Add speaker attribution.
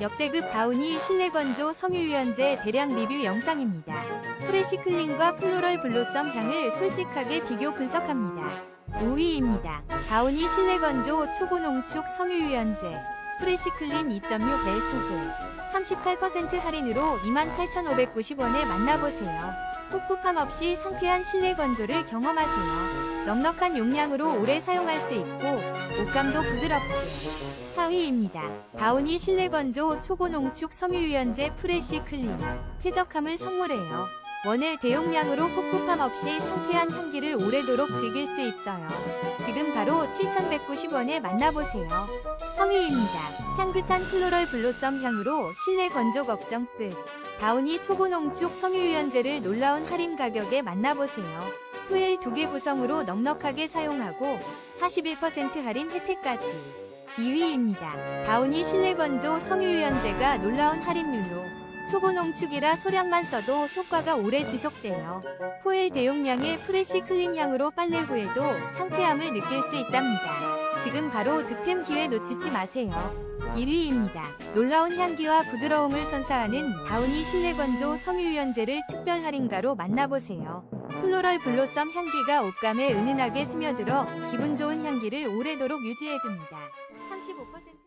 Speaker 1: 역대급 다우니 실내 건조 섬유유연제 대량 리뷰 영상입니다. 프레시 클린과 플로럴 블로썸 향을 솔직하게 비교 분석합니다. 5위입니다. 다우니 실내 건조 초고농축 섬유유연제 프레시 클린 2.6 멜투브 38% 할인으로 28,590원에 만나보세요. 꿉꿉함 없이 상쾌한 실내 건조를 경험하세요. 넉넉한 용량으로 오래 사용할 수 있고 옷감도 부드럽게 4위입니다. 다우니 실내 건조 초고농축 섬유유연제 프레시 클린 쾌적함을 선물해요. 원액 대용량으로 꿉꿉함 없이 상쾌한 향기를 오래도록 즐길 수 있어요. 지금 바로 7,190원에 만나보세요. 3위입니다. 향긋한 플로럴 블로썸 향으로 실내 건조 걱정 끝. 다우니 초고농축 섬유유연제를 놀라운 할인 가격에 만나보세요. 토일 2개 구성으로 넉넉하게 사용하고 41% 할인 혜택까지. 2위입니다. 다우니 실내 건조 섬유유연제가 놀라운 할인율로 초고농축이라 소량만 써도 효과가 오래 지속돼요. 포일 대용량의 프레시 클린 향으로 빨래 후에도 상쾌함을 느낄 수 있답니다. 지금 바로 득템 기회 놓치지 마세요. 1위입니다. 놀라운 향기와 부드러움을 선사하는 다우니 실내 건조 섬유유연제를 특별 할인가로 만나보세요. 플로럴 블로썸 향기가 옷감에 은은하게 스며들어 기분 좋은 향기를 오래도록 유지해줍니다. 35%